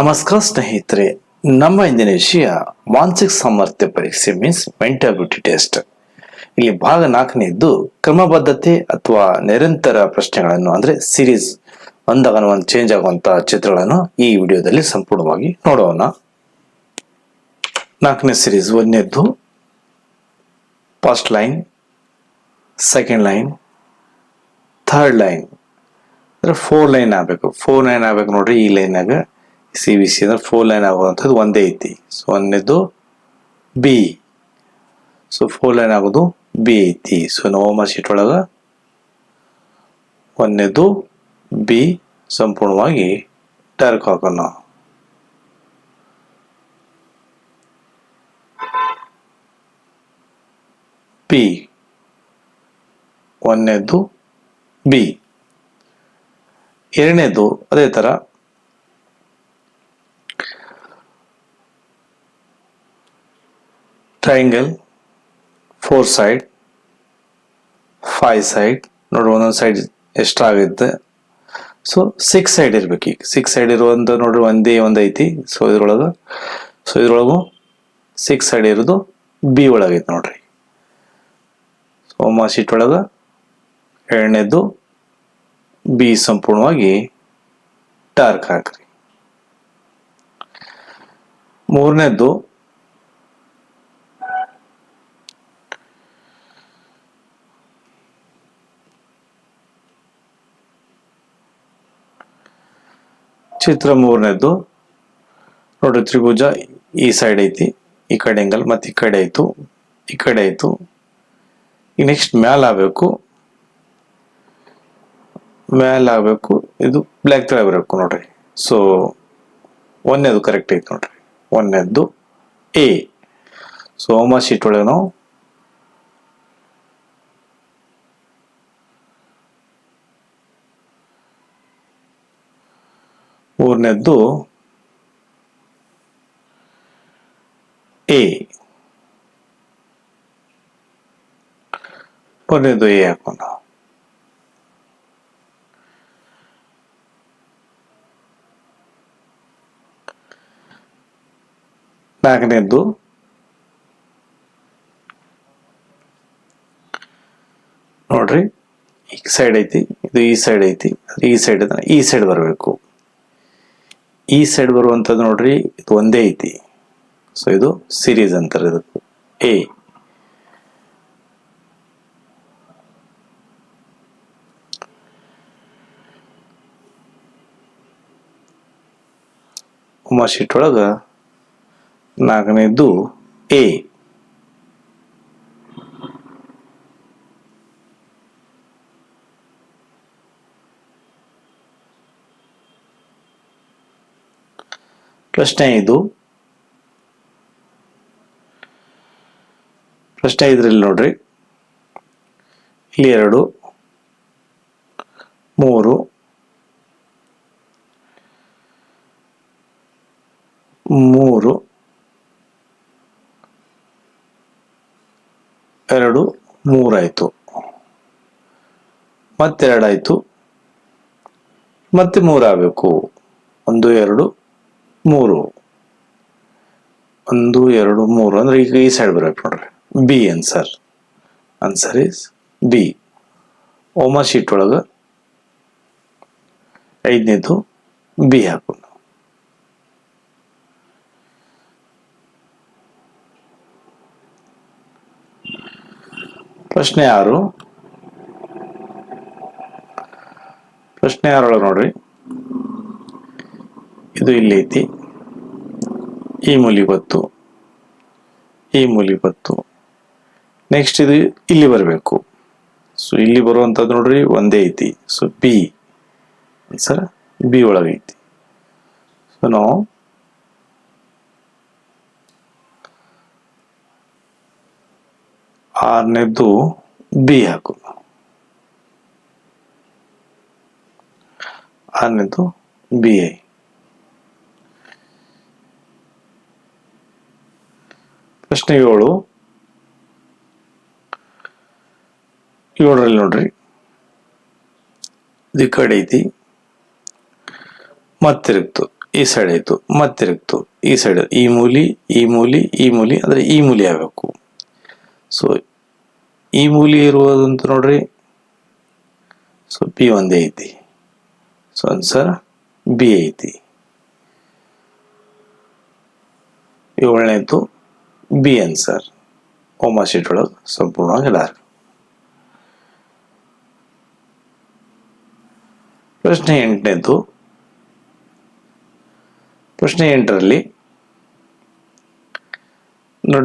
ನಮಸ್ಕಾರ ಸ್ನೇಹಿತರೆ, ನಮ್ಮ ಇಂದಿನ ವಿಷಯ ಮಾನಸಿಕ ಸಾಮರ್ಥ್ಯ ಪರೀಕ್ಷೆ ಮೀನ್ಸ್ ಮೆಂಟಾಬಿಲಿಟಿ ಟೆಸ್ಟ್ ಇಲ್ಲಿ ಭಾಗ ನಾಲ್ಕನೇದ್ದು ಕ್ರಮಬದ್ಧತೆ ಅಥವಾ ನಿರಂತರ ಪ್ರಶ್ನೆಗಳನ್ನು ಅಂದ್ರೆ ಸಿರೀಸ್ ಒಂದಾಗ ಒಂದು ಚೇಂಜ್ ಆಗುವಂತಹ ಚಿತ್ರಗಳನ್ನು ಈ ವಿಡಿಯೋದಲ್ಲಿ ಸಂಪೂರ್ಣವಾಗಿ ನೋಡೋಣ. ನಾಲ್ಕನೇ series ಒಂದನೇದ್ದು first line second line third line ಅಂದ್ರೆ ಫೋರ್ ಲೈನ್ ಆಗ್ಬೇಕು. ಫೋರ್ ಲೈನ್ ಆಗ್ಬೇಕು ನೋಡ್ರಿ, ಈ ಲೈನಾಗ ಸಿ ಬಿ ಸಿ ಅಂದ್ರೆ ಫೋರ್ ಲೈನ್ ಆಗುವಂಥದ್ದು ಒಂದೇ ಐತಿ. ಸೊ ಒಂದನೇದು ಬಿ ಸೊ ಫೋರ್ ಲೈನ್ ಆಗೋದು ಬಿ ಐತಿ. ಸೊ ನವಂಬರ್ ಶೀಟ್ ಒಳಗೆ ಒಂದನೇದು ಬಿ ಸಂಪೂರ್ಣವಾಗಿ ಟರ್ಕ್ ಹಾಕೋಣ. ಪಿ ಒಂದನೇದು ಬಿ ಎರಡನೇದು ಅದೇ ತರ triangle four side five side ನೋಡಿ, ಒಂದೊಂದು ಸೈಡ್ ಎಷ್ಟಾಗುತ್ತೆ ಸೊ ಸಿಕ್ಸ್ ಸೈಡ್ ಇರ್ಬೇಕು ಈಗ. ಸಿಕ್ಸ್ ಸೈಡ್ ಇರುವಂಥ ನೋಡ್ರಿ, ಒಂದೇ ಒಂದು ಐತಿ. ಸೊ ಇದ್ರೊಳಗೆ ಸೊ ಇದ್ರೊಳಗು ಸಿಕ್ಸ್ ಸೈಡ್ ಇರೋದು ಬಿ ಒಳಗೈತೆ ನೋಡ್ರಿ. ಸೋಮ ಶೀಟ್ ಒಳಗೆ ಎರಡನೇದು ಬಿ ಸಂಪೂರ್ಣವಾಗಿ ಡಾರ್ಕ್ ಹಾಕ್ರಿ. ಮೂರನೇದ್ದು ಚಿತ್ರ ಮೂರನೇದ್ದು. ನೋಡ್ರಿ ತ್ರಿಭುಜ ಈ ಸೈಡ್ ಐತಿ, ಈ ಕಡೆ ಎಂಗಲ್ ಮತ್ತು ಈ ಕಡೆ ಆಯ್ತು, ಈ ಕಡೆ ಆಯ್ತು. ಈಗ ನೆಕ್ಸ್ಟ್ ಮ್ಯಾಲ ಆಗ್ಬೇಕು. ಮ್ಯಾಲ ಆಗ್ಬೇಕು, ಇದು ಬ್ಲ್ಯಾಕ್ ತರ ಬರಬೇಕು ನೋಡ್ರಿ. ಸೊ ಒಂದನೇದು ಕರೆಕ್ಟ್ ಐತಿ ನೋಡ್ರಿ. ಒಂದನೇದ್ದು ಎ ಸೊ ಹೋಮ ಶೀಟ್ ಒಳಗೆ ನಾವು ಮೂರನೇದ್ದು ಎ. ಮೂರನೇದು ಎ ಹಾಕೋಣ ನಾಲ್ಕನೇದ್ದು ನೋಡ್ರಿ, ಈ ಸೈಡ್ ಐತಿ, ಇದು ಈ ಸೈಡ್ ಐತಿ ಅದು ಈ ಸೈಡ್ ಈ ಸೈಡ್ ಬರಬೇಕು. ಈ ಸೈಡ್ ಬರುವಂಥದ್ದು ನೋಡ್ರಿ ಇದು ಒಂದೇ ಐತಿ. ಸೊ ಇದು ಸಿರೀಸ್ ಅಂತಾರೆ ಇದಕ್ಕೆ. ಎ ಉಮಾಶೀಟ್ ಒಳಗೆ ನಾಲ್ಕನೇದ್ದು ಎ ಪ್ರಶ್ನೆ ಇದು. ಪ್ರಶ್ನೆ ಇದ್ರಲ್ಲಿ ನೋಡ್ರಿ. ಇಲ್ಲಿ ಎರಡು, ಮೂರು ಮೂರು, ಎರಡು, ಮೂರಾಯಿತು. ಮತ್ತೆರಡಾಯಿತು. ಮತ್ತೆ ಮೂರಾಗಬೇಕು. ಒಂದು, ಎರಡು ಮೂರು. ಒಂದು, ಎರಡು, ಮೂರು. ಅಂದ್ರೆ ಈಗ ಈ ಸೈಡ್ ಬರಬೇಕು ನೋಡ್ರಿ. B answer answer is B ಓಮ sheet ಒಳಗ ಐದನೇದು ಬಿ ಹಾಕು ಪ್ರಶ್ನೆ ಆರು. ಪ್ರಶ್ನೆ ಆರೊಳಗೆ ನೋಡ್ರಿ. ಇದು ಇಲ್ಲಿ ಐತಿ. ಈ ಮೂಲಿ ಬತ್ತು. ಈ ಮೂಲಿ ಬತ್ತು. ನೆಕ್ಸ್ಟ್ ಇದು ಇಲ್ಲಿ ಬರಬೇಕು. ಸೊ ಇಲ್ಲಿ ಬರುವಂಥದ್ದು ನೋಡ್ರಿ ಒಂದೇ ಐತಿ. So B sir? ಬಿ ಒಳಗೈತಿ ಸೊ ನಾವು ಆರನೇದ್ದು ಬಿ ಹಾಕು ಆರನೇದ್ದು ಬಿ ಐ ಪ್ರಶ್ನೆ ಏಳು ಏಳರಲ್ಲಿ ನೋಡ್ರಿ. ಇದು ಕಡೆ ಐತಿ ಮತ್ತಿರುತ್ತು ಈ ಸೈಡ್ ಆಯ್ತು ಮತ್ತೆ ತಿರುಗ್ತು ಈ ಸೈಡ್, ಈ ಮೂಲಿ ಈ ಮೂಲಿ ಈ ಮೂಲಿ, ಅಂದ್ರೆ ಈ ಮೂಲಿ ಆಗಬೇಕು. ಸೊ ಈ ಮೂಲಿ ಇರುವುದಂತ ನೋಡ್ರಿ ಸೊ ಪಿ ಒಂದೇ ಐತಿ. ಸೊ ಆನ್ಸರ್ ಬಿ ಐತಿ. ಏಳನೇದು ಬಿ ಆನ್ಸರ್ ಓಮಾ ಶೀಟ್ ಒಳಗೆ ಸಂಪೂರ್ಣವಾಗಿ ಡಾರ್ಕ್ ಪ್ರಶ್ನೆ ಎಂಟನೇದು ಪ್ರಶ್ನೆ ಎಂಟರಲ್ಲಿ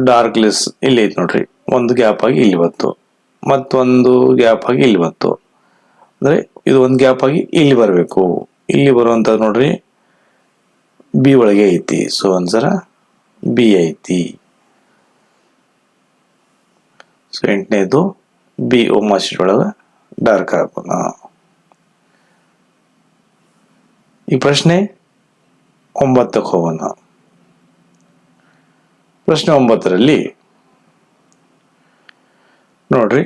ಡಾರ್ಕ್ ಲೆಸ್ ಇಲ್ಲಿ ಐತೆ ನೋಡ್ರಿ ಒಂದು ಗ್ಯಾಪ್ ಆಗಿ ಇಲ್ಲಿ ಬಂತು ಮತ್ತೊಂದು ಗ್ಯಾಪ್ ಆಗಿ ಇಲ್ಲಿ ಬಂತು ಅಂದರೆ ಇದು ಒಂದು ಗ್ಯಾಪ್ ಆಗಿ ಇಲ್ಲಿ ಬರಬೇಕು ಇಲ್ಲಿ ಬರುವಂಥದ್ದು ನೋಡ್ರಿ ಬಿ ಒಳಗೆ ಐತಿ ಸೊ ಆನ್ಸರ ಬಿ ಐತಿ ಸೊ ಎಂಟನೇದು ಬಿ ಶೀಟ್ ಒಳಗೆ ಡಾರ್ಕ್ ಆಗೋಣ ಈ ಪ್ರಶ್ನೆ ಒಂಬತ್ತಕ್ಕೆ ಹೋಗೋಣ. ಪ್ರಶ್ನೆ ಒಂಬತ್ತರಲ್ಲಿ ನೋಡ್ರಿ,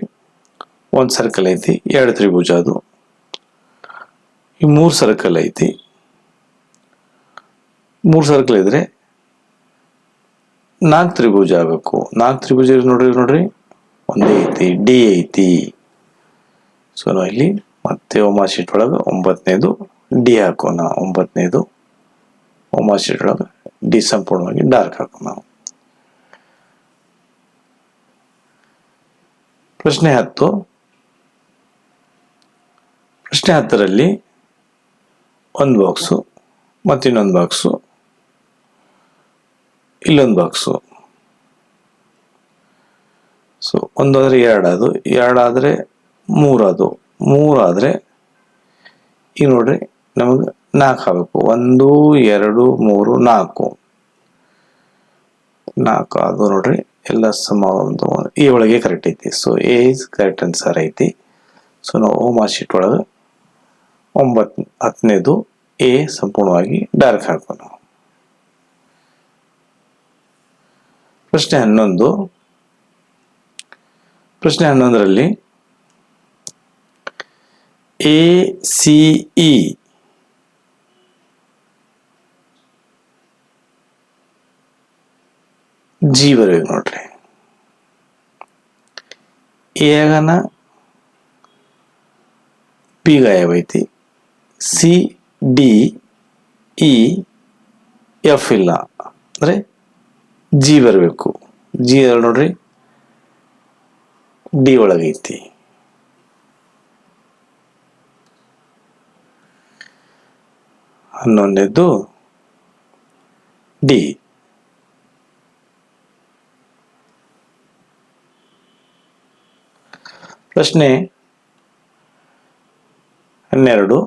ಒಂದು ಸರ್ಕಲ್ ಐತಿ, ಎರಡು ತ್ರಿಭುಜ ಅದು. ಈ ಮೂರು ಸರ್ಕಲ್ ಐತಿ. ಮೂರು ಸರ್ಕಲ್ ಇದ್ರೆ ನಾಲ್ಕು ತ್ರಿಭುಜ ಆಗಬೇಕು. ನಾಲ್ಕು ತ್ರಿಭುಜ ನೋಡ್ರಿ ನೋಡ್ರಿ. ಒಂದೇ ಐತಿ, ಡಿ ಐತಿ. ಸೊ ನಾವು ಇಲ್ಲಿ ಮತ್ತೆ ಒಮಾ ಶೀಟ್ ಒಳಗೆ ಒಂಬತ್ತನೇದು ಡಿ ಹಾಕೋಣ. ಒಂಬತ್ತನೇದು ಒಮಾ ಶೀಟ್ ಒಳಗೆ ಡಿ ಸಂಪೂರ್ಣವಾಗಿ ಡಾರ್ಕ್ ಹಾಕೋಣ ನಾವು. ಪ್ರಶ್ನೆ ಹತ್ತು. ಪ್ರಶ್ನೆ ಹತ್ತರಲ್ಲಿ ಒಂದು ಬಾಕ್ಸು ಮತ್ತು ಇನ್ನೊಂದು ಬಾಕ್ಸು, ಇಲ್ಲೊಂದು ಬಾಕ್ಸು. ಸೊ, ಒಂದಾದರೆ ಎರಡದು, ಎರಡಾದರೆ ಮೂರದು. ಮೂರಾದರೆ, ಈಗ ನೋಡ್ರಿ, ನಮಗೆ ನಾಲ್ಕು ಆಗಬೇಕು. ಒಂದು, ಎರಡು, ಮೂರು, ನಾಲ್ಕು. ನಾಲ್ಕು ಅದು ನೋಡ್ರಿ, ಎಲ್ಲ ಸಮ ಒಂದು, ಈ ಒಳಗೆ ಕರೆಕ್ಟ್ ಐತಿ. So A is correct answer ಐತಿ. ಸೊ ನಾವು ಓಮಾ ಶೀಟ್ ಒಳಗೆ ಒಂಬತ್ತು ಹತ್ತನೇದು ಎ ಸಂಪೂರ್ಣವಾಗಿ ಡಾರ್ಕ್ ಹಾಕೋಣ ಪ್ರಶ್ನೆ ಹನ್ನೊಂದು ಪ್ರಶ್ನೆ ಹನ್ನೊಂದರಲ್ಲಿ, ಎ, ಸಿ, ಇ, ಜಿ ಬರಬೇಕು ನೋಡ್ರಿ. ಏಗನ ಪಿ ಗಾಯಬ್ ಐತಿ ಸಿ, ಡಿ, ಇ, ಎಫ್ ಇಲ್ಲ. ಅಂದರೆ ಜಿ ಬರಬೇಕು. ಜಿ ನೋಡ್ರಿ. ಡಿ ಒಳಗೈತಿ ಹನ್ನೊಂದನೇದು ಡಿ. ಪ್ರಶ್ನೆ ಹನ್ನೆರಡು.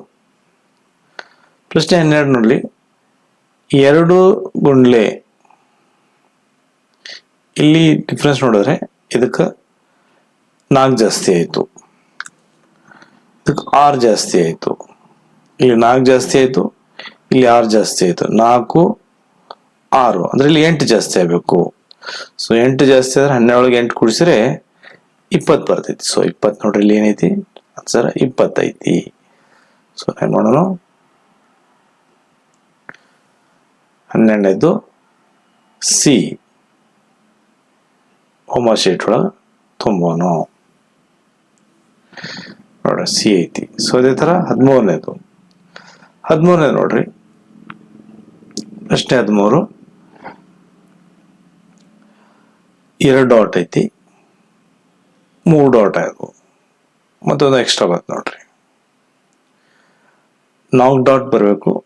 ಪ್ರಶ್ನೆ ಹನ್ನೆರಡು ನೋಡಲಿ. ಎರಡು ಗುಂಡ್ಲೆ ಇಲ್ಲಿ ಡಿಫ್ರೆನ್ಸ್ ನೋಡಿದ್ರೆ ಇದಕ್ಕೆ ನಾಲ್ಕು ಜಾಸ್ತಿ ಆಯಿತು. ಇದಕ್ಕೆ ಆರು ಜಾಸ್ತಿ ಆಯಿತು. ಇಲ್ಲಿ ನಾಲ್ಕು ಜಾಸ್ತಿ ಆಯಿತು, ಇಲ್ಲಿ ಆರು ಜಾಸ್ತಿ ಆಯಿತು. ನಾಲ್ಕು, ಆರು. ಅಂದ್ರೆ ಇಲ್ಲಿ ಎಂಟು ಜಾಸ್ತಿ ಆಗಬೇಕು. ಸೊ ಎಂಟು ಜಾಸ್ತಿ ಆದರೆ ಹನ್ನೆರಡೊಳಗೆ ಎಂಟು ಕೂಡಿಸಿದ್ರೆ ಇಪ್ಪತ್ತು ಬರ್ತೈತಿ. ಸೊ ಇಪ್ಪತ್ತು ನೋಡ್ರಿ ಇಲ್ಲಿ ಏನೈತಿ? ಆನ್ಸರ್ ಇಪ್ಪತ್ತೈತಿ. ಸೊ ಏನು ಮಾಡೋಣ. ಹನ್ನೆರಡನೇದು, ಸಿ. ಹೋಮ ಶೀಟ್ ಒಳಗೆ ತುಂಬೋಣ ನೋಡ್ರಿ, ಸಿ ಐತಿ. ಸೊ ಅದೇ ಥರ ಹದಿಮೂರನೇದು. ಹದಿಮೂರನೇ ನೋಡ್ರಿ. ಪ್ರಶ್ನೆ ಹದಿಮೂರು. ಎರಡು ಡಾಟ್ ಐತಿ. ಮೂರು ಡಾಟ್ ಆಯ್ತು ಮತ್ತೊಂದು ಎಕ್ಸ್ಟ್ರಾ ಬಂತು ನೋಡ್ರಿ. ನಾಲ್ಕು ಡಾಟ್ ಬರಬೇಕು.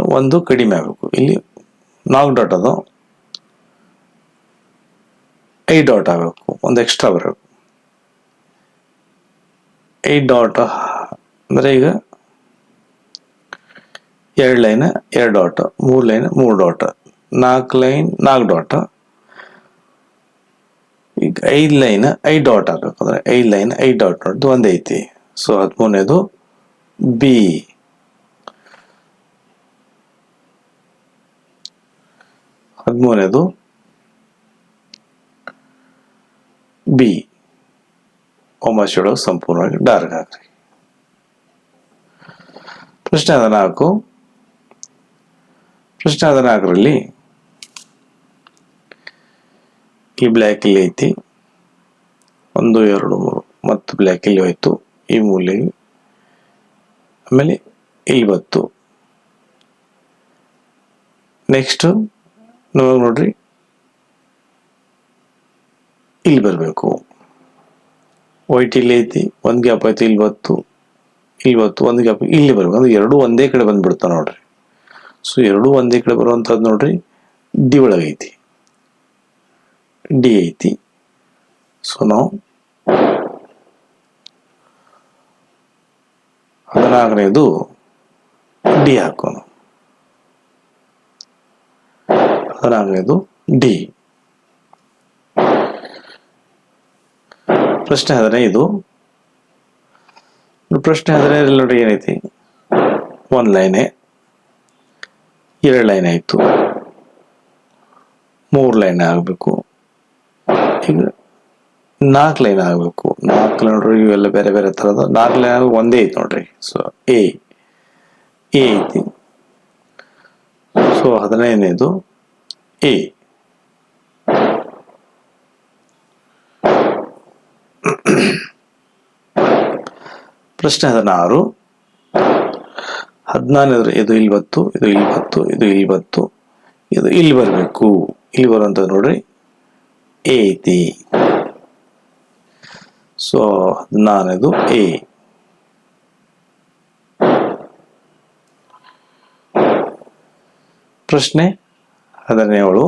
ಒಂದು ಕಡಿಮೆ ಆಗಬೇಕು. ಇಲ್ಲಿ ನಾಲ್ಕು ಡಾಟ್ ಅದು. ಐದು ಡಾಟ್ ಆಗಬೇಕು. ಒಂದು ಎಕ್ಸ್ಟ್ರಾ ಬರಬೇಕು. ಐದು ಡಾಟ್ ಅಂದರೆ ಈಗ ಎರಡು ಲೈನ್ ಎರಡು ಡಾಟ್ ಮೂರು ಲೈನ್ ಮೂರು ಡಾಟ್ ನಾಲ್ಕು ಲೈನ್ ನಾಲ್ಕು ಡಾಟ್ ಈಗ ಐದು ಲೈನ್ ಐದು ಡಾಟ್ ಆಗಬೇಕು. ಐದು ಲೈನ್ ಐದು ಡಾಟ್ ನೋಡಿದ್ದು ಒಂದೇ ಐತಿ. ಸೊ ಹದಿಮೂರನೇದು ಬಿ ಹದಿಮೂರನೇದು ಬಿ ಒಮ್ಮೆ ಸಂಪೂರ್ಣವಾಗಿ ಡಾರ್ಕ್ ಹಾಕ್ರಿ ಪ್ರಶ್ನೆ ಹದಿನಾಲ್ಕು. ಪ್ರಶ್ನೆ ಹದಿನಾಲ್ಕರಲ್ಲಿ ಈ ಬ್ಲ್ಯಾಕ್ ಇಲ್ಲಿ ಐತಿ. ಒಂದು, ಎರಡು, ಮೂರು. ಮತ್ತು ಬ್ಲ್ಯಾಕ್ ಇಲ್ಲಿ ಹೋಯ್ತು. ಈ ಮೂಲೆ ಆಮೇಲೆ ಇಲ್ಲಿ ಬತ್ತು ನೆಕ್ಸ್ಟ್ ನೋಡಿ ನೋಡ್ರಿ. ಇಲ್ಲಿ ಬರಬೇಕು. ವೈಟ್ ಇಲ್ಲಿ ಐತಿ. ಒಂದ್ ಗ್ಯಾಪ್ ಐತಿ ಇಲ್ಲಿ ಬತ್ತು ಇಲ್ಲಿ ಬತ್ತು ಒಂದು ಗ್ಯಾಪ್. ಇಲ್ಲಿ ಬರ್ಬೇಕು ಅಂದ್ರೆ ಎರಡು ಒಂದೇ ಕಡೆ ಬಂದ್ಬಿಡ್ತಾವ ನೋಡ್ರಿ. ಸೊ ಎರಡು ಒಂದೇ ಕಡೆ ಬರುವಂಥದ್ದು ನೋಡ್ರಿ ಡಿ ಒಳಗೆ ಐತಿ. ಡಿ ಐತಿ. ಸೊ ನಾವು ಹದಿನಾಲ್ಕನೇದು ಡಿ ಹಾಕೋಣ. ಹದಿನಾಲ್ಕನೇದು ಡಿ ಪ್ರಶ್ನೆ ಹದಿನೈದು ಪ್ರಶ್ನೆ ಹದಿನೈದರಲ್ಲಿ ನೋಡಿ ಏನೈತಿ ಒಂದು ಲೈನೇ ಎರಡು ಲೈನ್ ಆಯಿತು. ಮೂರು ಲೈನ್ ಆಗಬೇಕು. ಈಗ ನಾಲ್ಕು ಲೈನ್ ಆಗಬೇಕು. ನಾಲ್ಕು ನೋಡ್ರಿ, ಇವೆಲ್ಲ ಬೇರೆ ಬೇರೆ ಥರದ ನಾಲ್ಕು ಲೈನ್ ಆಗ ಒಂದೇ ಐತಿ ನೋಡ್ರಿ. ಸೊ ಎ ಎ ಐತಿ. ಸೊ ಹದಿನೈದನೇದು ಎ. ಪ್ರಶ್ನೆ ಹದಿನಾರು. ಹದಿನಾರು ಇದು ಇಲ್ಲಿ ಬತ್ತು ಇದು ಇಲ್ಲಿ ಬತ್ತು ಇದು ಇಲ್ಲಿ ಬತ್ತು ಇದು ಇಲ್ಲಿ ಬರಬೇಕು. ಇಲ್ಲಿ ಬರುವಂತ ನೋಡ್ರಿ. ಎ ಐತಿ ಸೊ ಹದಿನಾರನೇದು ಎ. ಪ್ರಶ್ನೆ ಹದಿನೇಳು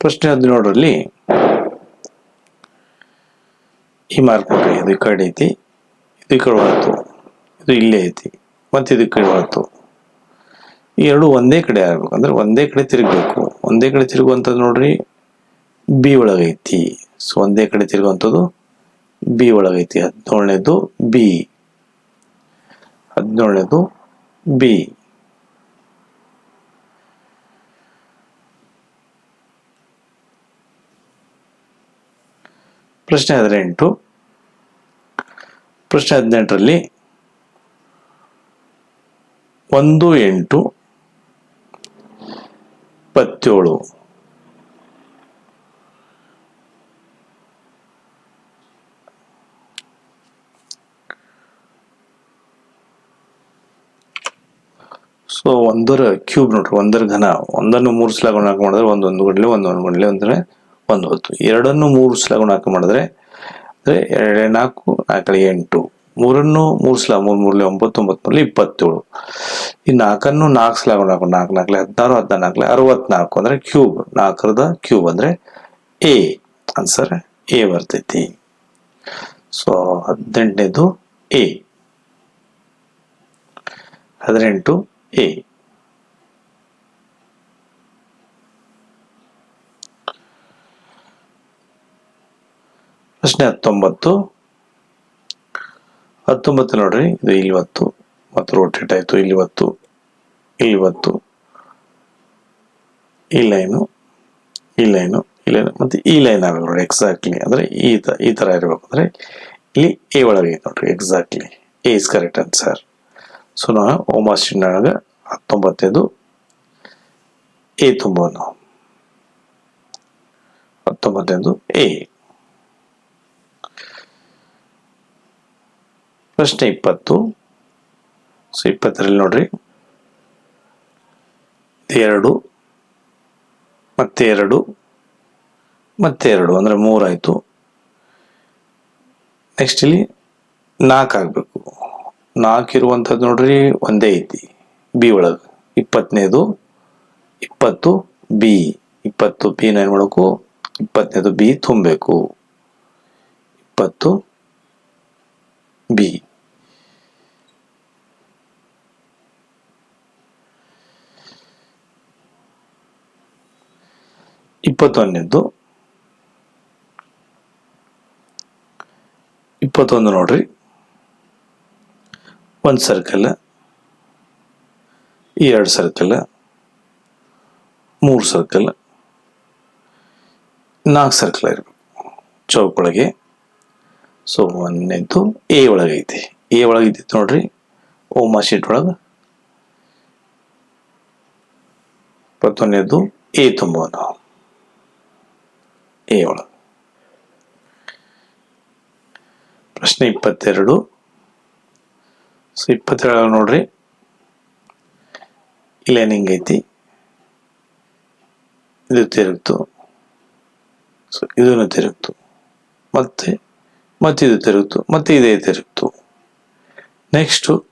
ಪ್ರಶ್ನೆ ಹದಿನೇಳರಲ್ಲಿ ಈ ಮಾರ್ಕ್ ನೋಡ್ರಿ ಇದು ಈ ಇದು ಕಡೆ ಇದು ಇಲ್ಲೇ ಐತಿ. ಮತ್ತೆ ಇದು ಕಡೆ ಈ ಎರಡು ಒಂದೇ ಕಡೆ ಆಗ್ಬೇಕು. ಅಂದ್ರೆ ಒಂದೇ ಕಡೆ ತಿರುಗಬೇಕು. ಒಂದೇ ಕಡೆ ತಿರುಗುವಂಥದ್ದು ನೋಡ್ರಿ, ಬಿ ಒಳಗೈತಿ ಸೊ ಒಂದೇ ಕಡೆ ತಿರುಗುವಂಥದ್ದು ಬಿ ಒಳಗೈತಿ ಹದಿನೇಳನೇದು ಬಿ. ಹದಿನೇಳನೇದು ಬಿ. ಪ್ರಶ್ನೆ ಹದಿನೆಂಟು. ಪ್ರಶ್ನೆ ಹದಿನೆಂಟರಲ್ಲಿ ಒಂದು ಎಂಟು ಇಪ್ಪತ್ತೇಳು. ಸೊ ಒಂದರ ಕ್ಯೂಬ್ ನೋಡ್ರಿ, ಒಂದರ ಘನ, ಒಂದನ್ನು ಮೂರು ಸಲ ಗುಣಾಕ ಮಾಡಿದ್ರೆ ಒಂದೊಂದು ಗುಂಡ್ಲೆ ಒಂದೊಂದು ಗುಂಡ್ಲೆ ಅಂದರೆ ಒಂದು ಹೊತ್ತು. ಎರಡನ್ನು ಮೂರು ಸಲ ಗುಣಾಕ ಮಾಡಿದ್ರೆ ಅಂದ್ರೆ ಎರಡೇ ನಾಲ್ಕು ನಾಲ್ಕಲ್ಲಿ ಎಂಟು, ಮೂರನ್ನು ಮೂರು ಸಲ, ಮೂರು ಮೂರಲೆ ಒಂಬತ್ತು ಒಂಬತ್ತು ಮೂರಲ್ಲಿ ಇಪ್ಪತ್ತೇಳು. ಈ ನಾಲ್ಕನ್ನು ನಾಲ್ಕು ಸಲ ನಾಲ್ಕು ನಾಲ್ಕು ನಾಲ್ಕಲೆ ಹದಿನಾರು ಹದಿನಾಲ್ಕಲೆ ಅರವತ್ನಾಲ್ಕು ಅಂದ್ರೆ ಕ್ಯೂಬ್. ನಾಲ್ಕರದ ಕ್ಯೂಬ್ ಅಂದ್ರೆ ಎ. ಆನ್ಸರ್ ಎ ಬರ್ತೈತಿ. ಸೊ ಹದಿನೆಂಟನೇದು ಎ. ಹದಿನೆಂಟು ಎ. ಪ್ರಶ್ನೆ ಹತ್ತೊಂಬತ್ತು. ಹತ್ತೊಂಬತ್ತು ನೋಡ್ರಿ, ಇದು ಇಲ್ಲಿವತ್ತು ಮತ್ತು ರೋಟೇಟ್ ಆಯ್ತು ಇಲ್ಲಿ ಇಲ್ಲಿವತ್ತು ಇಲ್ಲಿ ಒತ್ತು ಈ ಲೈನು ಈ ಲೈನು ಈ ಲೈನ್ ಮತ್ತೆ ಈ ಲೈನ್ ಆಗಬೇಕು ನೋಡಿ ಎಕ್ಸಾಕ್ಟ್ಲಿ ಅಂದ್ರೆ ಈ ತ, ಈ ತರ ಇರಬೇಕು. ಅಂದ್ರೆ ಇಲ್ಲಿ ಎ ಒಳಗೆ ನೋಡ್ರಿ exactly A is correct answer so ನಾವು ಓಮಾಸ್ಟಿನಾಗ ಹತ್ತೊಂಬತ್ತೈದು. ಎ ತುಂಬ ಹತ್ತೊಂಬತ್ತೈದು ಎ ಪ್ರಶ್ನೆ ಇಪ್ಪತ್ತು. ಸೊ ಇಪ್ಪತ್ತರಲ್ಲಿ ನೋಡ್ರಿ. ಎರಡು ಮತ್ತೆ ಎರಡು ಮತ್ತೆ ಎರಡು ಅಂದ್ರೆ ಮೂರಾಯ್ತು. ನೆಕ್ಸ್ಟ್ ಇಲ್ಲಿ ನಾಲ್ಕು ಆಗಬೇಕು. ನಾಲ್ಕು ಇರುವಂಥದ್ದು ನೋಡ್ರಿ, ಒಂದೇ ಐತಿ. ಬಿ ಒಳಗೆ. ಇಪ್ಪತ್ತನೇದು, ಇಪ್ಪತ್ತು ಬಿ ಇಪ್ಪತ್ತು ಬಿನ ಏನು ಮಾಡಬೇಕು? ಇಪ್ಪತ್ತನೇದು ಬಿ ತುಂಬಬೇಕು. ಇಪ್ಪತ್ತು ಬಿ ಇಪ್ಪತ್ತೊಂದನೇದ್ದು. ಇಪ್ಪತ್ತೊಂದು ನೋಡ್ರಿ. ಒಂದು ಸರ್ಕಲ್ ಎರಡು ಸರ್ಕಲ್ ಮೂರು ಸರ್ಕಲ್ ನಾಲ್ಕು ಸರ್ಕಲ್ ಇರಬೇಕು. ಚೌಕ್ ಒಳಗೆ ಸೊ ಒಂದನೇದ್ದು ಎ ಒಳಗೈತಿ ಎ ಒಳಗೈತಿ ನೋಡ್ರಿ. ಓಮ ಶೀಟ್ ಒಳಗೆ. ಇಪ್ಪತ್ತೊಂದನೇದ್ದು ಎ ತುಂಬೋಣ ಒಳಗೆ ಪ್ರಶ್ನೆ ಇಪ್ಪತ್ತೆರಡು. ಸೊ, ಇಪ್ಪತ್ತೆರಡು ನೋಡ್ರಿ. ಇಲ್ಲೇನು ಐತಿ. ಇದು ತಿರುಗ್ತು. ಸೊ, ಇದನ್ನು ತಿರುಗ್ತು. ಮತ್ತೆ ಮತ್ತೆ ಇದು ತಿರುಗ್ತು. ಮತ್ತೆ ಇದೇ ತಿರುಗ್ತು. ನೆಕ್ಸ್ಟು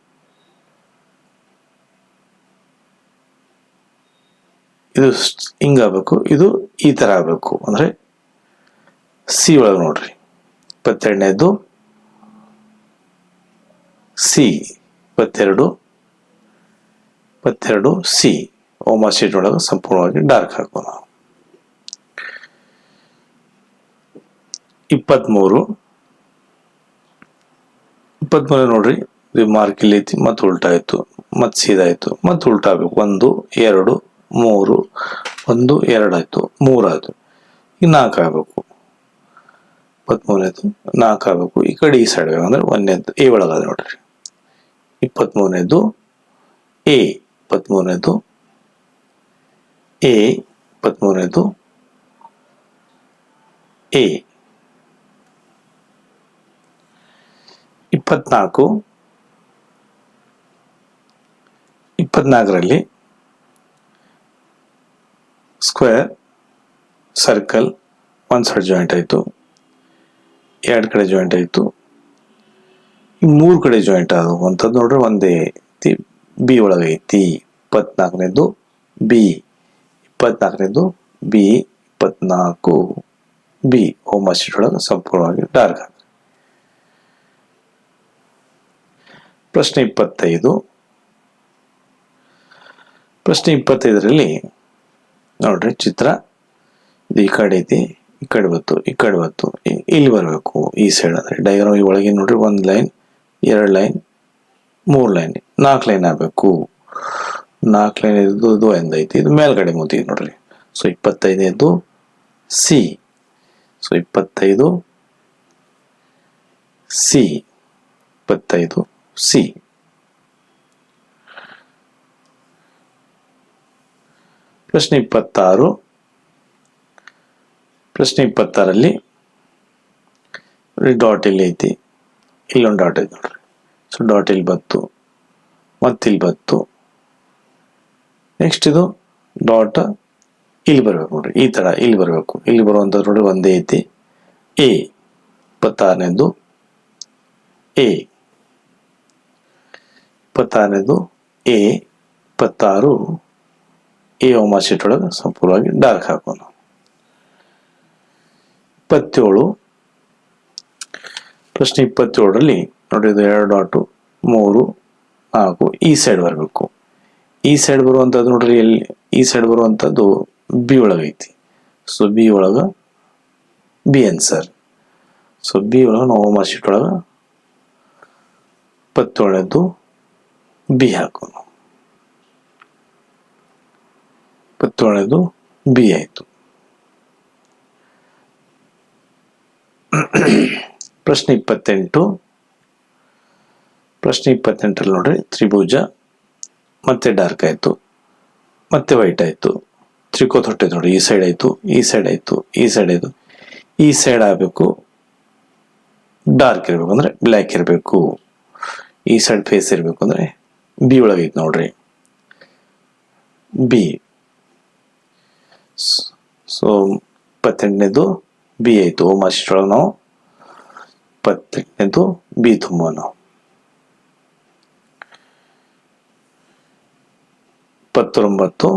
ಇದು ಹಿಂಗಾಗಬೇಕು ಇದು ಈ ಥರ ಆಗಬೇಕು. ಅಂದರೆ ಸಿ ಒಳಗೆ ನೋಡ್ರಿ. ಇಪ್ಪತ್ತೆರಡನೇದು ಸಿ ಇಪ್ಪತ್ತೆರಡು ಇಪ್ಪತ್ತೆರಡು ಸಿ ಓಮಾ ಶೀಟ್ ಒಳಗೆ ಸಂಪೂರ್ಣವಾಗಿ ಡಾರ್ಕ್ ಹಾಕೋಣ ಇಪ್ಪತ್ತ್ಮೂರು ಇಪ್ಪತ್ತ್ಮೂರು ನೋಡ್ರಿ. ಇದು ಮಾರ್ಕ್ ಇಲ್ಲಿ ಐತಿ, ಮತ್ತೆ ಉಲ್ಟಾ ಆಯ್ತು, ಮತ್ತೆ ಸೀದಾ ಮತ್ತೆ ಉಲ್ಟಾ ಒಂದು, ಎರಡು, ಮೂರು, ಒಂದು, ಎರಡು ಆಯ್ತು ಆಯ್ತು. ಈಗ ನಾಲ್ಕು ಆಗಬೇಕು. ಇಪ್ಪತ್ತ್ಮೂರನೇದು ನಾಲ್ಕು ಆಗಬೇಕು ಈ ಕಡೆ ಈ ಸೈಡ್ ಅಂದ್ರೆ ಒಂದನೇದು, ಎ ಒಳಗಾದ ನೋಡ್ರಿ. ಇಪ್ಪತ್ತ್ಮೂರನೇದು ಎ ಇಪ್ಪತ್ತ್ಮೂರನೇದು ಎ ಇಪ್ಪತ್ತ್ಮೂರನೇದು ಎ. ಇಪ್ಪತ್ನಾಲ್ಕು, ಇಪ್ಪತ್ನಾಲ್ಕರಲ್ಲಿ ಸ್ಕ್ವೇರ್ ಸರ್ಕಲ್ ಒಂದು ಸೈಡ್ ಜಾಯಿಂಟ್ ಆಯಿತು. ಎರಡು ಕಡೆ ಜಾಯಿಂಟ್ ಆಯಿತು. ಮೂರು ಕಡೆ ಜಾಯಿಂಟ್ ಆದವು ಅಂಥದ್ದು ನೋಡ್ರಿ ಒಂದೇ ಐತಿ. ಬಿ ಒಳಗೆ ಐತಿ ಇಪ್ಪತ್ನಾಲ್ಕನೇದು ಬಿ ಇಪ್ಪತ್ನಾಲ್ಕನೇದು ಬಿ ಇಪ್ಪತ್ನಾಲ್ಕು ಬಿ ಹೋಮ್ ಶೀಟ್ ಒಳಗೆ ಸಂಪೂರ್ಣವಾಗಿ ಡಾರ್ಕ್ ಪ್ರಶ್ನೆ ಇಪ್ಪತ್ತೈದು. ಪ್ರಶ್ನೆ ಇಪ್ಪತ್ತೈದರಲ್ಲಿ ನೋಡ್ರಿ ಚಿತ್ರ. ಇದು ಈ ಕಡೆ ಐತಿ. ಈ ಕಡೆ ಬತ್ತು ಈ ಕಡೆ ಬತ್ತು ಇಲ್ಲಿ ಬರಬೇಕು, ಈ ಸೈಡ್ ಅಂದರೆ ಡೈಗ್ರಾಮ್ ಈ ಒಳಗೆ ನೋಡ್ರಿ, ಒಂದು ಲೈನ್ ಎರಡು ಲೈನ್ ಮೂರು ಲೈನ್ ನಾಲ್ಕು ಲೈನ್ ಆಗಬೇಕು. ನಾಲ್ಕು ಲೈನ್ ಇದ್ದು ಇದು ಒಂದು ಇದು ಮೇಲ್ಗಡೆ ಮುಂದಿದೆ ನೋಡ್ರಿ. ಸೊ ಇಪ್ಪತ್ತೈದನೇದು ಸಿ ಸೊ ಇಪ್ಪತ್ತೈದು ಸಿ ಇಪ್ಪತ್ತೈದು ಸಿ ಪ್ರಶ್ನೆ ಇಪ್ಪತ್ತಾರು. ಪ್ರಶ್ನೆ ಇಪ್ಪತ್ತಾರಲ್ಲಿ ಡಾಟ್ ಇಲ್ಲಿ ಐತಿ. ಇಲ್ಲೊಂದು ಡಾಟ್ ಐತಿ ನೋಡ್ರಿ. ಸೊ ಡಾಟ್ ಇಲ್ಲಿ ಬತ್ತು. ಮತ್ತಿಲ್ಲಿ ಬತ್ತು. ನೆಕ್ಸ್ಟ್ ಇದು ಡಾಟ್ ಇಲ್ಲಿ ಬರ್ಬೇಕು ನೋಡ್ರಿ. ಈ ತರ ಇಲ್ಲಿ ಬರಬೇಕು. ಇಲ್ಲಿ ಬರುವಂಥದ್ದು ನೋಡಿ ಒಂದೇ ಐತಿ. ಎ ಇಪ್ಪತ್ತಾರನೇದು. ಎ ಇಪ್ಪತ್ತಾರನೇದು. ಎ ಇಪ್ಪತ್ತಾರು. ಎ ಓಮಾ ಶೀಟ್ ಒಳಗೆ ಸಂಪೂರ್ಣವಾಗಿ ಡಾರ್ಕ್ ಹಾಕೋಣ. ಇಪ್ಪತ್ತೇಳು. ಪ್ರಶ್ನೆ ಇಪ್ಪತ್ತೇಳರಲ್ಲಿ ನೋಡಿ, ಇದು ಎರಡು ಡಾಟು ಮೂರು, ನಾಲ್ಕು, ಈ ಸೈಡ್ ಬರಬೇಕು. ಈ ಸೈಡ್ ಬರುವಂಥದ್ದು ನೋಡ್ರಿ, ಎಲ್ಲಿ, ಈ ಸೈಡ್ ಬರುವಂಥದ್ದು ಬಿ ಒಳಗೈತಿ ಸೊ ಬಿ ಒಳಗೆ ಬಿ ಆನ್ಸರ್ ಸೊ ಬಿ ಒಳಗೆ ನಾವು ಓಮಾ ಶೀಟ್ ಒಳಗೆ ಇಪ್ಪತ್ತೇಳನೇದ್ದು ಬಿ ಹಾಕೋಣ. ಇಪ್ಪತ್ತೇಳನೇದು ಬಿ ಆಯಿತು. ಪ್ರಶ್ನೆ ಇಪ್ಪತ್ತೆಂಟು. ಪ್ರಶ್ನೆ ಇಪ್ಪತ್ತೆಂಟರಲ್ಲಿ ನೋಡ್ರಿ, ತ್ರಿಭುಜ, ಮತ್ತೆ ಡಾರ್ಕ್ ಆಯಿತು, ಮತ್ತೆ ವೈಟ್ ಆಯಿತು ತ್ರಿಕೋತ್ ಹೊಟ್ಟೆ ನೋಡಿ ಈ ಸೈಡ್ ಆಯಿತು, ಈ ಸೈಡ್ ಆಯಿತು, ಈ ಸೈಡ್ ಆಯಿತು, ಈ ಸೈಡ್ ಆಗಬೇಕು ಡಾರ್ಕ್ ಇರಬೇಕು ಅಂದರೆ ಬ್ಲ್ಯಾಕ್ ಇರಬೇಕು, ಈ ಸೈಡ್ ಫೇಸ್ ಇರಬೇಕು ಅಂದರೆ ಬಿ ಒಳಗೈತೆ ನೋಡ್ರಿ. ಬಿ ಸೊ ಇಪ್ಪತ್ತೆಂಟನೇದು ಬಿ ಆಯಿತು, ಓಮ್ ಅಷ್ಟರೊಳಗೆ ನಾವು ಇಪ್ಪತ್ತೆಂಟನೇದು ಬಿ ತುಂಬ ನಾವು ಇಪ್ಪತ್ತೊಂಬತ್ತು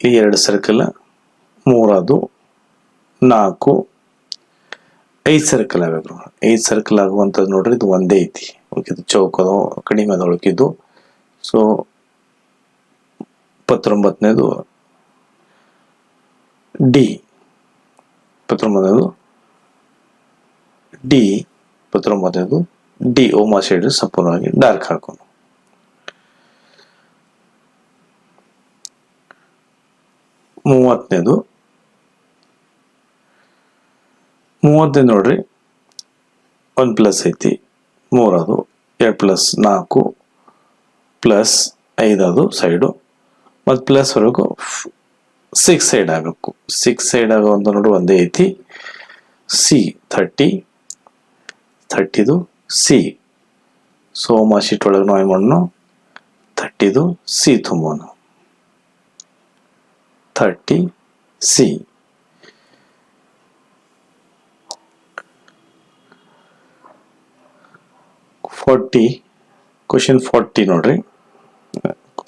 ಈ ಎರಡು ಸರ್ಕಲ್ ಮೂರದು ನಾಲ್ಕು. ಐದು ಸರ್ಕಲ್ ಆಗಬೇಕು ಐದು ಸರ್ಕಲ್ ಆಗುವಂಥದ್ದು ನೋಡ್ರಿ, ಇದು ಒಂದೇ ಐತಿ. ಉಳ್ಕಿದ್ದು ಚೌಕದ, ಕಡಿಮೆ ಅದ ಉಳ್ಕಿದ್ದು ಸೊ ಇಪ್ಪತ್ತೊಂಬತ್ತನೇದು ಡಿ ಇಪ್ಪತ್ತೊಂಬತ್ತನೇದು ಡಿ ಇಪ್ಪತ್ತೊಂಬತ್ತನೇದು ಡಿ, ಓಮಾ ಶೇಡ್ ಸಂಪೂರ್ಣವಾಗಿ ಡಾರ್ಕ್ ಹಾಕೋಣ ಮೂವತ್ತನೇದು. ಮೂವತ್ತನೇ ನೋಡ್ರಿ. ಒಂದು ಪ್ಲಸ್ ಐತಿ. ಮೂರದು. ಎರಡು ಪ್ಲಸ್ ನಾಲ್ಕು. ಪ್ಲಸ್ ಐದದು ಸೈಡು. ಮತ್ತು ಪ್ಲಸ್ ವರೆಗೂ ಸಿಕ್ಸ್ ಸೈಡ್ ಆಗಬೇಕು. ಸಿಕ್ಸ್ ಸೈಡ್ ಆಗುವಂಥ ನೋಡು ಒಂದೇ ಐತಿ. ಸಿ ಥರ್ಟಿ ಥರ್ಟಿದು ಸಿ ಸೋಮ ಶೀಟ್ ಒಳಗೆ ನಾವು ಏನು ಮಾಡೋಣ ಥರ್ಟಿದು C ತುಂಬೋಣ thirty C forty question forty ನೋಡ್ರಿ.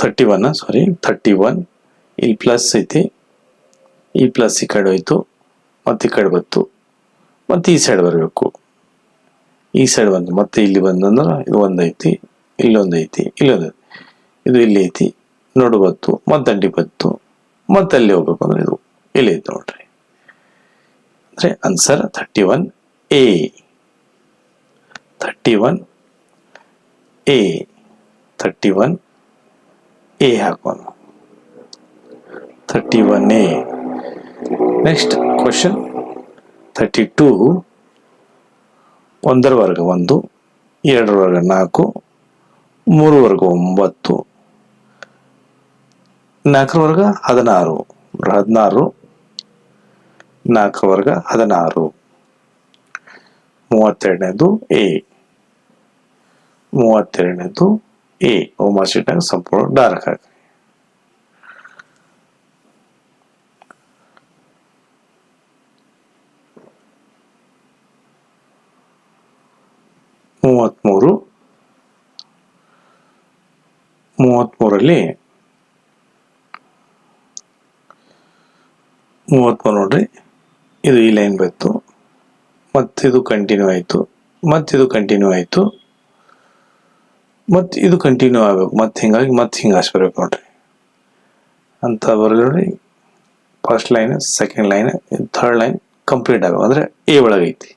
Thirty one sorry thirty one ಇಲ್ಲಿ ಪ್ಲಸ್ ಐತಿ, ಈ ಪ್ಲಸ್ ಈ ಕಡೆ ಹೋಯ್ತು, ಮತ್ತು ಈ ಕಡೆ ಬಂತು, ಮತ್ತು ಈ ಸೈಡ್ ಬರಬೇಕು. ಈ ಸೈಡ್ ಬಂದು ಮತ್ತೆ ಇಲ್ಲಿ ಬಂದಂದ್ರೆ ಇದು ಒಂದೈತಿ ಇಲ್ಲೊಂದೈತಿ ಇಲ್ಲೊಂದು ಇದು ಇಲ್ಲಿ ಐತಿ, ನೋಡು ಬತ್ತು ಮತ್ತೆ ಅಂಡಿ ಬತ್ತು ಮತ್ತೆ ಅಲ್ಲಿ ಹೋಗ್ಬೇಕು ಅಂದ್ರೆ ಇದು ಇಲ್ಲಿ ಐತಿ ನೋಡ್ರಿ. ಅಂದ್ರೆ answer thirty one A thirty one A thirty one A ಹಾಕೋಣ thirty one A next question thirty two ಒಂದರ ವರ್ಗ ಒಂದು ಎರಡರ ವರ್ಗ ನಾಲ್ಕು ಮೂರು ವರ್ಗ ಒಂಬತ್ತು ನಾಲ್ಕರ ವರ್ಗ ಹದಿನಾರು ಹದಿನಾರು ನಾಲ್ಕರ ವರ್ಗ ಹದಿನಾರು. ಮೂವತ್ತೆರಡನೇದು ಎ ಮೂವತ್ತೆರಡನೇದು ಎ ಓಮಾ ಶೀಟ್ನಾಗ ಸಂಪೂರ್ಣ ಡಾರ್ಕ್ ಹಾಕಿ ಮೂವತ್ತ್ಮೂರು ಮೂವತ್ತ್ಮೂರಲ್ಲಿ ಮೂವತ್ತ್ಮೂರು ನೋಡ್ರಿ, ಇದು ಈ ಲೈನ್ ಬಂತು. ಮತ್ತಿದು ಕಂಟಿನ್ಯೂ ಆಯಿತು. ಮತ್ತಿದು ಕಂಟಿನ್ಯೂ ಆಯಿತು. ಮತ್ತು ಇದು ಕಂಟಿನ್ಯೂ ಆಗಬೇಕು. ಮತ್ತೆ ಹಿಂಗಾಗಿ ಮತ್ತೆ ಹಿಂಗೆ ಹಾಸ್ಬರ್ಬೇಕು ನೋಡ್ರಿ. ಅಂತ ಬರ್ರಿ first line second line third line complete ಆಗಬೇಕು. ಅಂದರೆ ಎ ಒಳಗೈತಿ.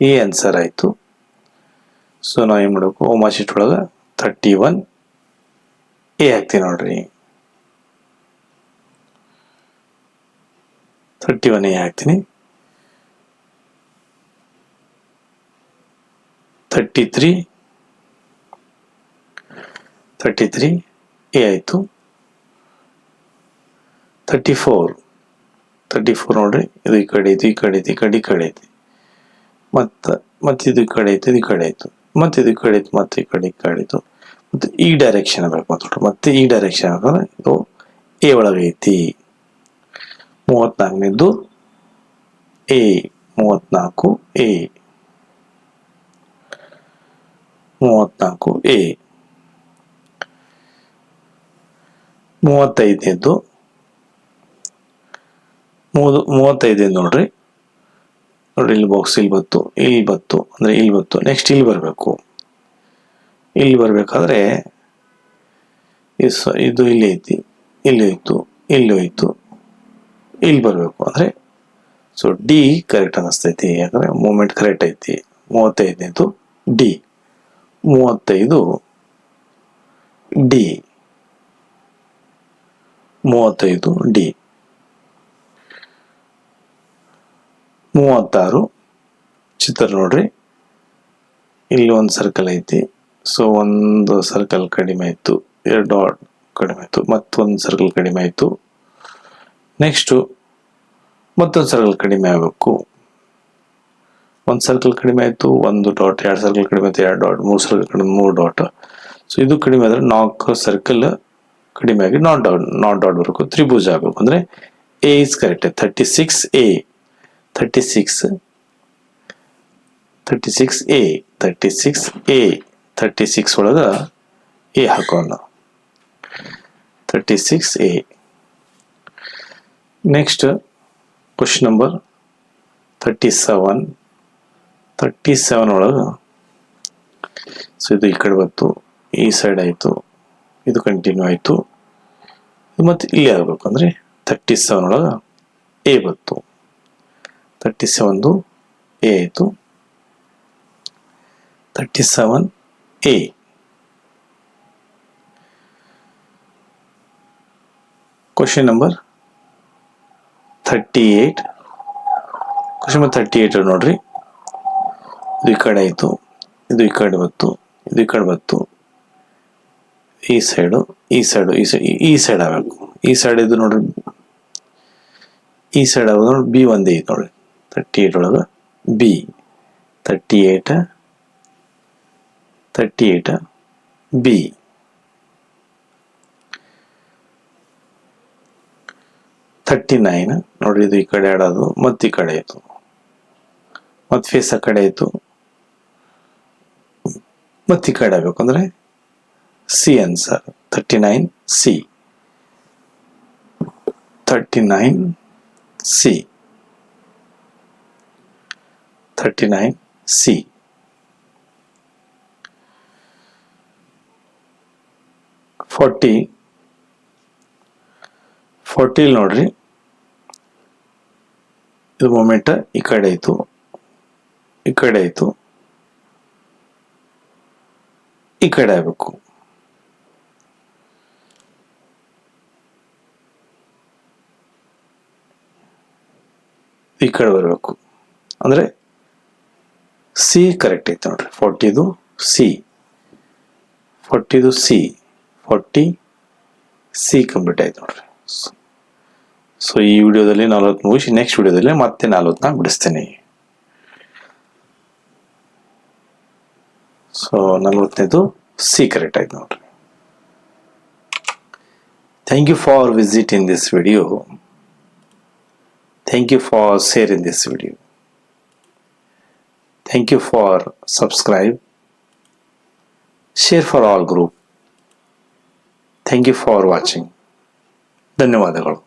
ಎ ಆನ್ಸರ್ ಆಯಿತು. ಸೊ ನಾವು ಏನು ಮಾಡಬೇಕು? ಓಮಾ ಶೀಟ್ ಒಳಗೆ ತರ್ಟಿ ಒನ್ ಎ ಹಾಕ್ತೀವಿ ನೋಡ್ರಿ. ಥರ್ಟಿ ಒನ್ ಎ ಹಾಕ್ತೀನಿ thirty three thirty three A ಆಯಿತು. ತರ್ಟಿ ಫೋರ್ ತರ್ಟಿ ಫೋರ್ ನೋಡ್ರಿ, ಇದು ಈ ಕಡೆ ಐತಿ, ಈ ಕಡೆ ಐತಿ, ಈ ಕಡೆ ಈ ಕಡೆ ಐತಿ. ಮತ್ತು, ಮತ್ತೆ ಇದು ಈ ಕಡೆ ಐತಿ, ಇದು ಈ ಕಡೆ ಆಯಿತು ಮತ್ತೆ ಇದು ಕಡೆ ಮತ್ತೆ ಈ ಕಡೆ ಕಳೀತು ಕಡೆ ಮತ್ತು ಈ ಡೈರೆಕ್ಷನ್ ಬೇಕು ಮತ್ತೆ ಮತ್ತೆ ಈ ಡೈರೆಕ್ಷನ್ ಬೇಕಂದ್ರೆ ಇದು ಎ ಒಳಗೆ ಐತಿ. ಮೂವತ್ನಾಲ್ಕನೇದು ಎ ಮೂವತ್ನಾಲ್ಕು ಎ ಮೂವತ್ನಾಲ್ಕು ಎ ಮೂವತ್ತೈದನೇದು ಮೂವತ್ತೈದನೇದು ನೋಡ್ರಿ. ನೋಡ್ರಿ ಇಲ್ಲಿ ಬಾಕ್ಸ್ ಇಲ್ಲಿ ಬತ್ತು ಇಲ್ಲಿ ಬತ್ತು, ಅಂದರೆ ಇಲ್ಲಿ ಬತ್ತು. ನೆಕ್ಸ್ಟ್ ಇಲ್ಲಿ ಬರಬೇಕು. ಇಲ್ಲಿ ಬರಬೇಕಾದ್ರೆ ಇದು ಇಲ್ಲಿ ಐತಿ, ಇಲ್ಲಿ ಹೋಯ್ತು ಇಲ್ಲಿ ಹೋಯ್ತು, ಇಲ್ಲಿ ಬರಬೇಕು. ಅಂದರೆ ಸೊ ಡಿ ಕರೆಕ್ಟ್ ಅನ್ನಿಸ್ತೈತಿ. ಯಾಕಂದರೆ ಮೂಮೆಂಟ್ ಕರೆಕ್ಟ್ ಐತಿ. ಮೂವತ್ತೈದನೇದು ಡಿ ಮೂವತ್ತೈದು ಡಿ ಮೂವತ್ತೈದು ಡಿ ಮೂವತ್ತಾರು ಚಿತ್ರ ನೋಡ್ರಿ. ಇಲ್ಲಿ ಒಂದು ಸರ್ಕಲ್ ಐತಿ. ಸೊ ಒಂದು ಸರ್ಕಲ್ ಕಡಿಮೆ ಆಯಿತು. ಎರಡು ಡಾಟ್ ಕಡಿಮೆ ಆಯಿತು. ಮತ್ತೊಂದು ಸರ್ಕಲ್ ಕಡಿಮೆ ಆಯಿತು. ನೆಕ್ಸ್ಟು ಮತ್ತೊಂದು ಸರ್ಕಲ್ ಕಡಿಮೆ ಆಗಬೇಕು. ಒಂದು ಸರ್ಕಲ್ ಕಡಿಮೆ ಆಯಿತು, ಒಂದು ಡಾಟ್ ಎರಡು ಸರ್ಕಲ್ ಕಡಿಮೆ ಆಯಿತು, ಎರಡು ಡಾಟ್ ಮೂರು ಸರ್ಕಲ್ ಕಡಿಮೆ ಮೂರು ಡಾಟ್ ಸೊ ಇದು ಕಡಿಮೆ ಆದರೆ ನಾಲ್ಕು ಸರ್ಕಲ್ ಕಡಿಮೆ ಆಗಿ ನಾಟ್ ಡಾಟ್ ನಾಟ್ ಡಾಟ್ ಬರಬೇಕು. ತ್ರಿಭುಜ ಆಗಬೇಕು. ಅಂದರೆ A is correct thirty six A thirty six thirty six A thirty six A thirty six ಒಳಗೆ ಎ ಹಾಕೋಣ. Thirty six A next question number thirty seven thirty seven ಒಳಗೆ so ಇದು ಈ ಕಡೆ ಬಂತು, ಈ ಸೈಡ್ ಆಯಿತು, ಇದು ಕಂಟಿನ್ಯೂ ಆಯಿತು. ಮತ್ತು ಇಲ್ಲಿ ಆಗಬೇಕು ಅಂದರೆ ತರ್ಟಿ ಸೆವೆನ್ ಒಳಗೆ ಎ ಬಂತು. ತರ್ಟಿ ಸೆವೆನ್ದು ಎ ಆಯಿತು thirty seven A question number thirty eight question number thirty eight ನೋಡ್ರಿ. ಇದು ಈ ಕಡೆ ಆಯಿತು, ಇದು ಈ ಕಡೆ ಬತ್ತು ಇದು ಈ ಕಡೆ ಬತ್ತು ಈ ಸೈಡು ಈ ಸೈಡು ಈ ಸೈಡ್ ಈ ಸೈಡ್ ಆಗಬೇಕು. ಈ ಸೈಡ್ ಇದು ನೋಡ್ರಿ. ಈ ಸೈಡ್ ಆಗೋದು ನೋಡಿ ಬಿ ಒಂದೇ ಐತೆ ನೋಡ್ರಿ. ತರ್ಟಿ ಏಟ್ ಒಳಗೆ B thirty eight thirty eight B thirty nine ನೋಡ್ರಿ ಇದು ಈ ಕಡೆ ಆಡೋದು ಮತ್ತೆ ಈ ಕಡೆ ಆಯಿತು. ಮತ್ತೆ ಫೇಸ್ ಆ ಕಡೆ ಆಯಿತು. ಮತ್ತೆ ಈ ಕಡೆ ಆಗಬೇಕು ಅಂದರೆ C answer thirty nine C thirty nine C thirty nine C forty ಫೋರ್ಟಿಲ್ ನೋಡ್ರಿ ಇದು ಮೂಮೆಂಟ್ ಈ ಕಡೆ ಆಯಿತು ಈ ಕಡೆ ಆಯಿತು ಈ ಕಡೆ ಆಗಬೇಕು ಈ ಕಡೆ ಬರಬೇಕು ಅಂದರೆ ಸಿ ಕರೆಕ್ಟ್ ಐತೆ ನೋಡ್ರಿ. ಫೋರ್ಟಿದು ಸಿ ಫೋರ್ಟಿದು ಸಿ ಫೋರ್ಟಿ ಸಿ ಕಂಪ್ಲೀಟ್ ಆಯ್ತು ನೋಡ್ರಿ. ಸೊ ಈ ವಿಡಿಯೋದಲ್ಲಿ ನಲ್ವತ್ತು ಮುಗಿಸಿ ನೆಕ್ಸ್ಟ್ ವಿಡಿಯೋದಲ್ಲಿ ಮತ್ತೆ ನಲ್ವತ್ತನ್ನ ಬಿಡಿಸ್ತೀನಿ. ಸೊ ನಲ್ವತ್ತನೇದು ಸಿ ಕರೆಕ್ಟ್ ಆಯ್ತು ನೋಡ್ರಿ. Thank you for visit in this video thank you for share in this video thank you for subscribe share for all group thank you for watching ಧನ್ಯವಾದಗಳು